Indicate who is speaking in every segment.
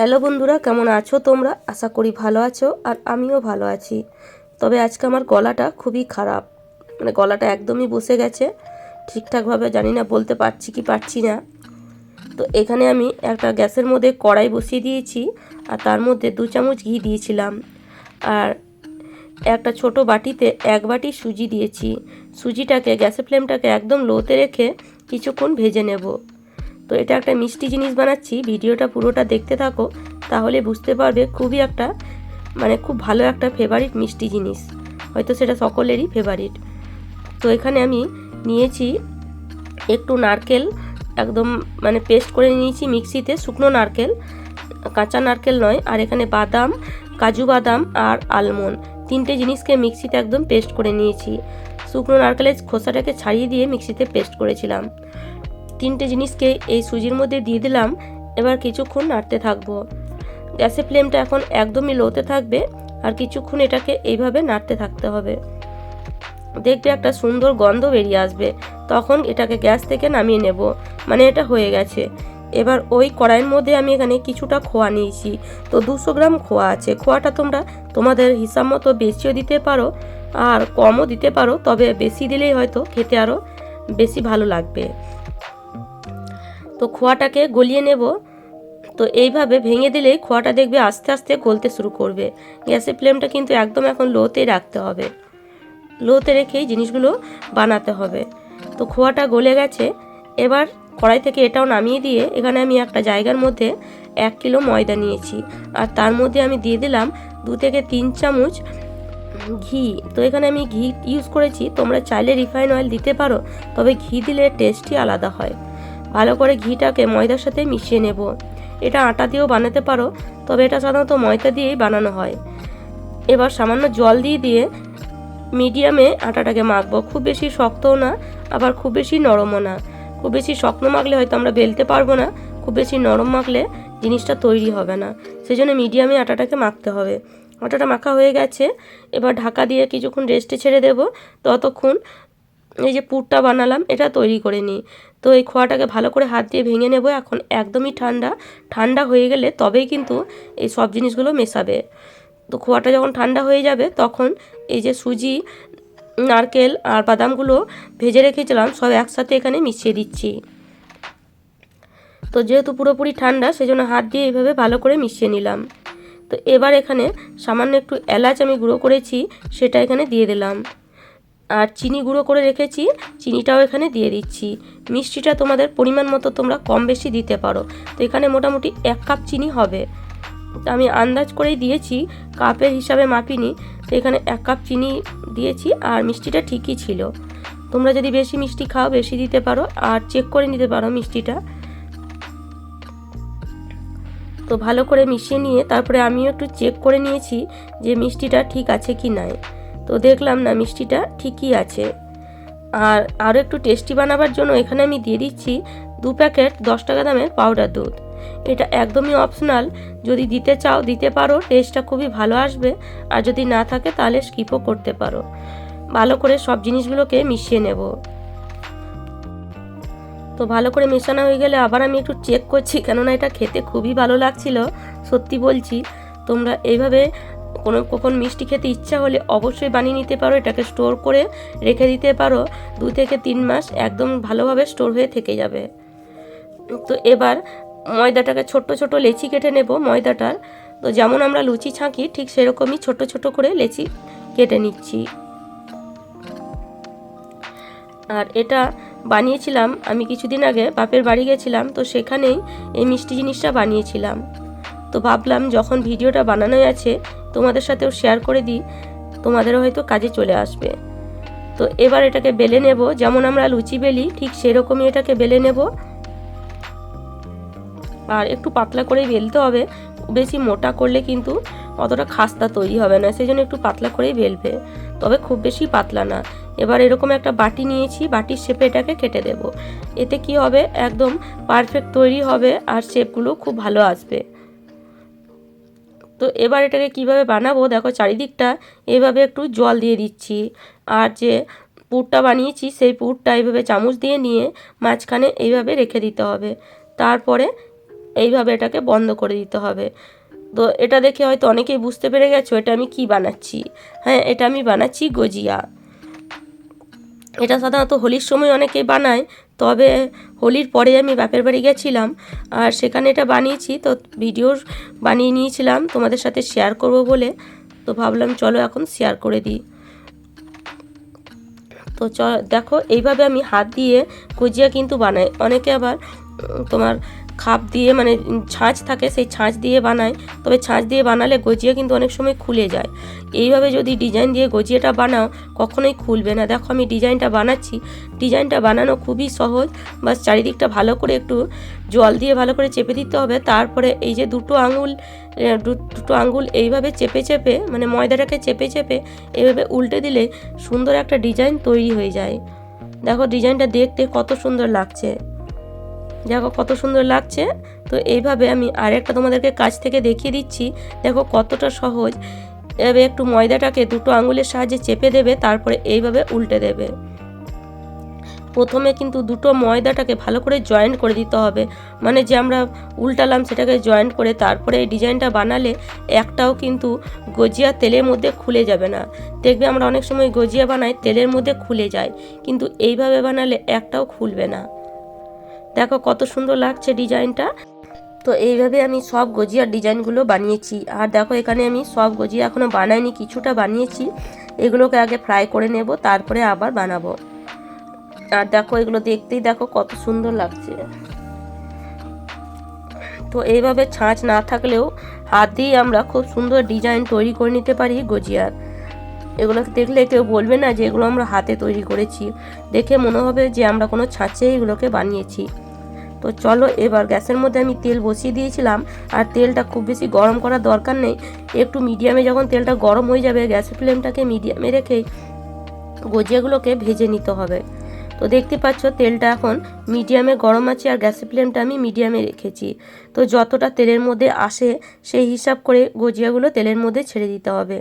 Speaker 1: Hello বন্ধুরা, কেমন আছো তোমরা? আশা করি ভালো আছো আর আমিও ভালো আছি। তবে আজকে আমার গলাটা খুবই খারাপ। মানে গলাটা একদমই বসে গেছে। ঠিকঠাকভাবে জানি না, বলতে পারছি কি পারছি না। তো এখানে আমি একটা গ্যাসের মধ্যে কড়াই বসিয়ে দিয়েছি আর তার মধ্যে দু চামচ ঘি দিয়েছিলাম। আর একটা ছোট বাটিতে এক বাটি সুজি দিয়েছি। সুজিটাকে, গ্যাসের ফ্লেমটাকে একদম লোতে রেখে কিছুক্ষণ ভেজে নেব। তো এটা একটা মিষ্টি জিনিস বানাচ্ছি, ভিডিওটা পুরোটা দেখতে থাকো, তাহলে বুঝতে পারবে খুবই একটা মানে খুব ভালো একটা ফেভারিট মিষ্টি জিনিস। হয়তো সেটা সকলেরই ফেভারিট তো এখানে আমি নিয়েছি একটু নারকেল, একদম মানে পেস্ট করে নিয়েছি মিক্সিতে, শুকনো নারকেল, কাঁচা নারকেল নয়, আর এখানে বাদাম, কাজু বাদাম আর আলমন্ড তিনটে জিনিসকে মিক্সিতে একদম পেস্ট করে নিয়েছি। শুকনো নারকেলের খোসাটাকে ছাড়িয়ে দিয়ে মিক্সিতে পেস্ট করেছিলাম। তিনটে জিনিসকে এই সুজির মধ্যে দিয়ে দিলাম। এবার কিছুক্ষণ নাড়তে থাকব। গ্যাসের ফ্লেমটা এখন একদমই লোতে থাকবে আর কিছুক্ষণ এটাকে এইভাবে নাড়তে থাকতে হবে। দেখবে একটা সুন্দর গন্ধ বেরিয়ে আসবে। তখন এটাকে গ্যাস থেকে নামিয়ে নেব। মানে এটা হয়ে গেছে। এবার ওই কড়াইয়ের মধ্যে আমি এখানে কিছুটা খোয়া নিয়েছি। তো দুশো গ্রাম খোয়া আছে। খোয়াটা তোমরা তোমাদের হিসাব মতো বেশিও দিতে পারো আর কমও দিতে পারো। তবে বেশি দিলেই হয়তো খেতে আরও বেশি ভালো লাগবে। তো খোয়াটাকে গলিয়ে নেব। তো এইভাবে ভেঙে দিলেই খোয়াটা দেখবে আস্তে আস্তে গলতে শুরু করবে। গ্যাসের ফ্লেমটা কিন্তু একদম এখন লোতে রাখতে হবে। লোতে রেখেই জিনিসগুলো বানাতে হবে। তো খোয়াটা গলে গেছে। এবার কড়াই থেকে এটাও নামিয়ে দিয়ে এখানে আমি একটা জায়গার মধ্যে এক কিলো ময়দা নিয়েছি। আর তার মধ্যে আমি দিয়ে দিলাম দু থেকে তিন চামচ ঘি। তো এখানে আমি ঘি ইউজ করেছি। তোমরা চাইলে রিফাইন অয়েল দিতে পারো, তবে ঘি দিলে টেস্টই আলাদা হয়। ভালো করে ঘিটাকে ময়দার সাথে মিশিয়ে নেব। এটা আটা দিয়েও বানাতে পারো, তবে এটা সাধারণত ময়দা দিয়েই বানানো হয়। এবার সামান্য জল দিয়ে দিয়ে মিডিয়ামে আটাটাকে মাখবো। খুব বেশি শক্তও না, আবার খুব বেশি নরমও না। খুব বেশি শক্ত মাখলে হয়তো আমরা বেলতে পারব না, খুব বেশি নরম মাখলে জিনিসটা তৈরি হবে না। সেই জন্য মিডিয়ামে আটাটাকে মাখতে হবে। আটাটা মাখা হয়ে গেছে, এবার ঢাকা দিয়ে কিছুক্ষণ রেস্টে ছেড়ে দেব। ততক্ষণ এই যে পুরটা বানালাম, এটা তৈরি করে নিই। তো এই খোয়াটাকে ভালো করে হাত দিয়ে ভেঙে নেব। এখন একদমই ঠান্ডা। ঠান্ডা হয়ে গেলে তবেই কিন্তু এই সব জিনিসগুলো মেশাবে। তো খোয়াটা যখন ঠান্ডা হয়ে যাবে, তখন এই যে সুজি, নারকেল আর বাদামগুলো ভেজে রেখেছিলাম, সব একসাথে এখানে মিশিয়ে দিচ্ছি। তো যেহেতু পুরোপুরি ঠান্ডা, সেজন্য হাত দিয়ে এইভাবে ভালো করে মিশিয়ে নিলাম। তো এবার এখানে সামান্য একটু এলাচ আমি গুঁড়ো করেছি, সেটা এখানে দিয়ে দিলাম। আর চিনি গুঁড়ো করে রেখেছি, চিনিটাও এখানে দিয়ে দিচ্ছি। মিষ্টিটা তোমাদের পরিমাণ মতো তোমরা কম বেশি দিতে পারো। তো এখানে মোটামুটি এক কাপ চিনি হবে। আমি আন্দাজ করেই দিয়েছি, কাপের হিসাবে মাপিনি। তো এখানে এক কাপ চিনি দিয়েছি আর মিষ্টিটা ঠিকই ছিল। তোমরা যদি বেশি মিষ্টি খাও, বেশি দিতে পারো আর চেক করে নিতে পারো মিষ্টিটা। তো ভালো করে মিশিয়ে নিয়ে তারপরে আমিও একটু চেক করে নিয়েছি যে মিষ্টিটা ঠিক আছে কি নাই। তো দেখলাম না, মিষ্টিটা ঠিকই আছে। আর আরও একটু টেস্টি বানাবার জন্য এখানে আমি দিয়ে দিচ্ছি দু প্যাকেট দশ টাকা দামের পাউডার দুধ। এটা একদমই অপশনাল যদি দিতে চাও, দিতে পারো টেস্টটা খুবই ভালো আসবে। আর যদি না থাকে, তাহলে স্কিপও করতে পারো। ভালো করে সব জিনিসগুলোকে মিশিয়ে নেব। তো ভালো করে মেশানো হয়ে গেলে আবার আমি একটু চেক করছি, কেননা এটা খেতে খুবই ভালো লাগছিল, সত্যি বলছি। তোমরা এইভাবে কোনো কখন মিষ্টি খেতে ইচ্ছা হলে অবশ্যই বানিয়ে নিতে পারো, এটাকে স্টোর করে রেখে দিতে পারো। দু থেকে তিন মাস একদম ভালোভাবে স্টোর হয়ে থেকে যাবে। তো এবার ময়দাটাকে ছোট্ট ছোট লেচি কেটে নেব ময়দাটার। তো যেমন আমরা লুচি ছাঁকি, ঠিক সেরকমই ছোট ছোট করে লেচি কেটে নিচ্ছি। আর এটা বানিয়েছিলাম আমি কিছুদিন আগে, বাপের বাড়ি গেছিলাম, তো সেখানেই এই মিষ্টি জিনিসটা বানিয়েছিলাম। তো ভাবলাম যখন ভিডিওটা বানানোই আছে তোমাদের সাথেও শেয়ার করে দিই, তোমাদেরও হয়তো কাজে চলে আসবে। তো এবার এটাকে বেলে নেব, যেমন আমরা লুচি বেলি, ঠিক সেরকমই এটাকে বেলে নেব। আর একটু পাতলা করেই বেলতে হবে, বেশি মোটা করলে কিন্তু অতটা খাস্তা তৈরি হবে না, সেই জন্য একটু পাতলা করেই বেলবে। তবে খুব বেশি পাতলা না। এবার এরকম একটা বাটি নিয়েছি, বাটির শেপে এটাকে কেটে দেব। এতে কি হবে? একদম পারফেক্ট তৈরি হবে, আর শেপগুলো খুব ভালো আসবে। তো এবার এটাকে কীভাবে বানাবো? দেখো চারিদিকটা এভাবে একটু জল দিয়ে দিচ্ছি। আর যে পুরটা বানিয়েছি, সেই পুরটা এইভাবে চামচ দিয়ে নিয়ে মাঝখানে এইভাবে রেখে দিতে হবে। তারপরে এইভাবে এটাকে বন্ধ করে দিতে হবে। তো এটা দেখে হয়তো অনেকেই বুঝতে পেরে গেছো, এটা আমি কি বানাচ্ছি? হ্যাঁ এটা আমি বানাচ্ছি গজিয়া। এটা সাধারণত হোলির সময় অনেকেই বানায়, তবে হোলির পরে আমি বাপের বাড়ি গেছিলাম আর সেখানে এটা বানিয়েছি, তো ভিডিওর বানিয়ে নিয়েছিলাম, তোমাদের সাথে শেয়ার করব বলে। তো ভাবলাম চলো এখন শেয়ার করে দিই। তো চ, দেখো, এইভাবে আমি হাত দিয়ে গুজিয়া কিন্তু বানাই। অনেকে আবার তোমার খাপ দিয়ে মানে ছাঁচ থাকে, সেই ছাঁচ দিয়ে বানায়। তবে ছাঁচ দিয়ে বানালে গজিয়া কিন্তু অনেক সময় খুলে যায়। এইভাবে যদি ডিজাইন দিয়ে গজিয়াটা বানাও, কখনোই খুলবে না। দেখো আমি ডিজাইনটা বানাচ্ছি। ডিজাইনটা বানানো খুবই সহজ। বাস চারিদিকটা ভালো করে একটু জল দিয়ে ভালো করে চেপে দিতে হবে। তারপরে এই যে দুটো আঙুল দুটো আঙুল এইভাবে চেপে চেপে মানে ময়দাটাকে চেপে চেপে এইভাবে উল্টে দিলে সুন্দর একটা ডিজাইন তৈরি হয়ে যায়। দেখো ডিজাইনটা দেখতে কত সুন্দর লাগছে। দেখো কত সুন্দর লাগছে। তো এইভাবে আমি আরেকটা তোমাদেরকে কাছ থেকে দেখিয়ে দিচ্ছি। দেখো কতটা সহজ। এভাবে একটু ময়দাটাকে দুটো আঙুলের সাহায্যে চেপে দেবে, তারপরে এইভাবে উল্টে দেবে। প্রথমে কিন্তু দুটো ময়দাটাকে ভালো করে জয়েন্ট করে দিতে হবে। মানে যে আমরা উল্টালাম সেটাকে জয়েন্ট করে তারপরে এই ডিজাইনটা বানালে একটাও কিন্তু গজিয়া তেলের মধ্যে খুলে যাবে না। দেখবে আমরা অনেক সময় গজিয়া বানাই, তেলের মধ্যে খুলে যায়। কিন্তু এইভাবে বানালে একটাও খুলবে না। দেখো কত সুন্দর লাগছে ডিজাইনটা। তো এইভাবে আমি সব গজিয়ার ডিজাইনগুলো বানিয়েছি। আর দেখো এখানে আমি সব গজিয়া এখনও বানাইনি, কিছুটা বানিয়েছি। এগুলোকে আগে ফ্রাই করে নেব, তারপরে আবার বানাবো। আর দেখো এগুলো দেখতেই দেখো কত সুন্দর লাগছে। তো এইভাবে ছাঁচ না থাকলেও হাত দিয়ে আমরা খুব সুন্দর ডিজাইন তৈরি করে নিতে পারি গজিয়ার। এগুলো দেখলে কেউ বলবে না যে এগুলো আমরা হাতে তৈরি করেছি। দেখে মনে হবে যে আমরা কোনো ছাঁচে এগুলোকে বানিয়েছি। তো চলো এবার গ্যাসের মধ্যে আমি তেল বসিয়ে দিয়েছিলাম। আর তেলটা খুব বেশি গরম করার দরকার নেই। একটু মিডিয়ামে যখন তেলটা গরম হয়ে যাবে গ্যাসের ফ্লেমটাকে মিডিয়ামে রেখেই গজিয়াগুলোকে ভেজে নিতে হবে। তো দেখতে পাচ্ছ তেলটা এখন মিডিয়ামে গরম আছে আর গ্যাসের ফ্লেমটা আমি মিডিয়ামে রেখেছি। তো যতটা তেলের মধ্যে আসে, সেই হিসাব করে গজিয়াগুলো তেলের মধ্যে ছেড়ে দিতে হবে।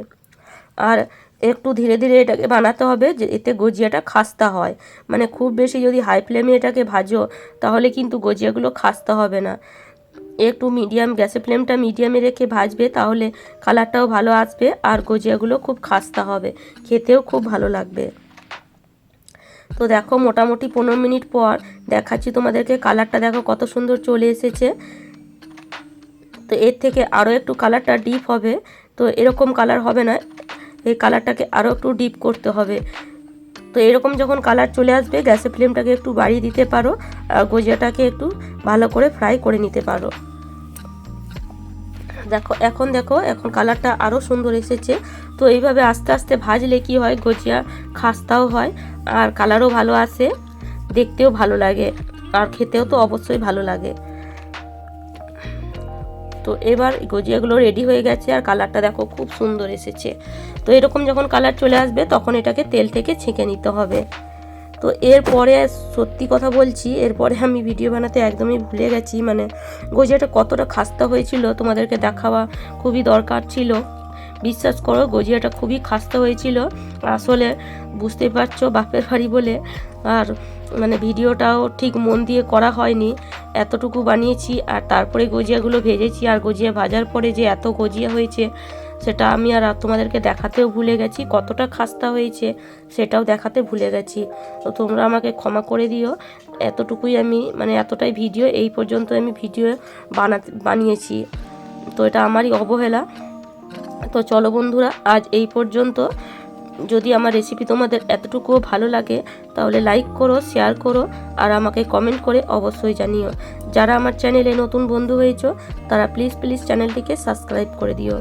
Speaker 1: আর একটু ধীরে ধীরে এটাকে বানাতে হবে যে এতে গজিয়াটা খাস্তা হয়। মানে খুব বেশি যদি হাই ফ্লেমে এটাকে ভাজো, তাহলে কিন্তু গজিয়াগুলো খাস্তা হবে না। একটু মিডিয়াম গ্যাসের ফ্লেমটা মিডিয়ামে রেখে ভাজবে, তাহলে কালারটাও ভালো আসবে আর গজিয়াগুলো খুব খাস্তা হবে। খেতেও খুব ভালো লাগবে। তো দেখো, মোটামুটি পনেরো মিনিট পর দেখাচ্ছি তোমাদেরকে কালারটা দেখো কত সুন্দর চলে এসেছে। তো এর থেকে আরও একটু কালারটা ডিপ হবে। তো এরকম কালার হবে না। এই কালারটাকে আরও একটু ডিপ করতে হবে। তো এরকম যখন কালার চলে আসবে, গ্যাসের ফ্লেমটাকে একটু বাড়িয়ে দিতে পারো, আর গজিয়াটাকে একটু ভালো করে ফ্রাই করে নিতে পারো। দেখো, এখন দেখো, এখন কালারটা আরও সুন্দর এসেছে। তো এইভাবে আস্তে আস্তে ভাজলে কি হয়, গজিয়া খাস্তাও হয়, আর কালারও ভালো আসে, দেখতেও ভালো লাগে, আর খেতেও তো অবশ্যই ভালো লাগে। তো এবার গজিয়াগুলো রেডি হয়ে গেছে আর কালারটা দেখো খুব সুন্দর এসেছে। তো এরকম যখন কালার চলে আসবে তখন এটাকে তেল থেকে ছেঁকে নিতে হবে। তো এরপরে সত্যি কথা বলছি, এরপরে আমি ভিডিও বানাতে একদমই ভুলে গেছি মানে গজিয়াটা কতটা খাস্তা হয়েছিল তোমাদেরকে দেখাওয়া খুবই দরকার ছিল। বিশ্বাস করো, গজিয়াটা খুবই খাস্তা হয়েছিল। আসলে বুঝতে পারছ বাপের বাড়ি বলে আর মানে ভিডিওটাও ঠিক মন দিয়ে করা হয়নি। এতটুকু বানিয়েছি আর তারপরে গজিয়াগুলো ভেজেছি আর গজিয়া ভাজার পরে যে এত গজিয়া হয়েছে সেটা আমি আর তোমাদেরকে দেখাতেও ভুলে গেছি, কতটা খাস্তা হয়েছে সেটাও দেখাতে ভুলে গেছি। তো তোমরা আমাকে ক্ষমা করে দিও, এতটুকুই আমি মানে এতটাই ভিডিও, এই পর্যন্ত আমি ভিডিও বানাতে, বানিয়েছি। তো এটা আমারই অবহেলা। তো চলো বন্ধুরা, আজ এই পর্যন্ত। যদি আমার রেসিপি তোমাদের এতটুকুও ভালো লাগে, তাহলে লাইক করো শেয়ার করো, আর আমাকে কমেন্ট করে অবশ্যই জানিও। যারা আমার চ্যানেলে নতুন বন্ধু হয়েছো, তারা প্লিজ প্লিজ চ্যানেলটিকে সাবস্ক্রাইব করে দিও।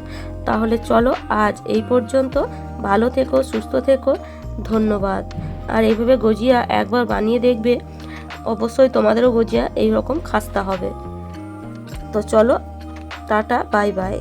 Speaker 1: তাহলে চলো, আজ এই পর্যন্ত। ভালো থেকো, সুস্থ থেকো, ধন্যবাদ। আর এইভাবে গজিয়া একবার বানিয়ে দেখবে, অবশ্যই তোমাদেরও গজিয়া এইরকম খাস্তা হবে। তো চলো, টাটা বাই বাই